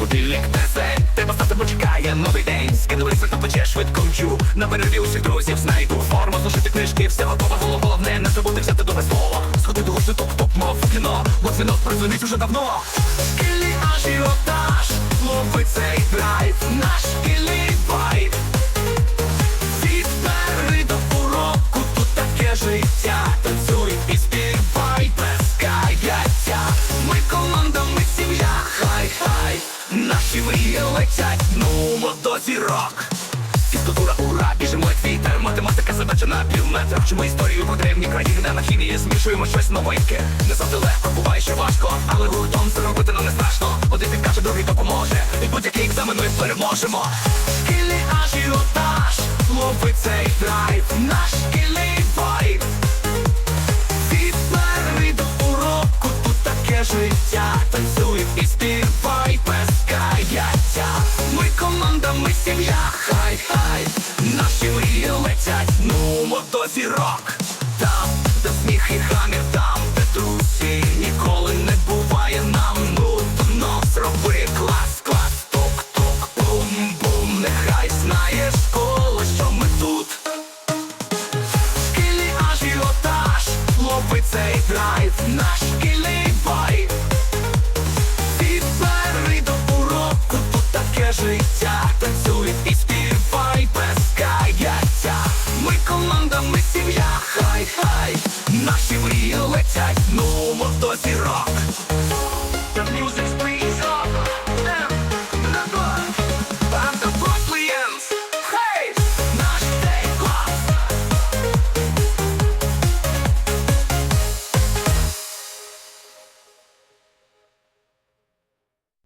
будильник несе, тебе завтра почекає новий день. Скинули свято пече, швидко. На перерві усіх друзів знайду форму, зушити книжки, все готово, головне, не забути взяти до слово. Сходи до гурту, топ топ мов кіно, бо дзвінок прозвенить уже давно. Скілі аж і отаж, лови цей драйв наш. Наші мрії летять, ну до зірок Фізкультура, ура, біжимо як вітер. Математика задача на півметра. Вчимо історію про древні країни На хімії змішуємо щось новеньке. Не завжди легко, буває, що важко Але гуртом це робити нам не страшно. Один підкаже, другий допоможе І будь-який екзамен ми переможемо. Шкільний ажіотаж Лови цей драйв Наш шкільний вайб. Від до уроку тут таке життя місто зірок, там, де сміх і хамір там, де друзі. Ніколи не буває нам нудно. Зроби клас, клас, ток, ток, бум, бум, нехай знає школа, що ми тут. Шкільний ажіотаж, лови цей драйв наш.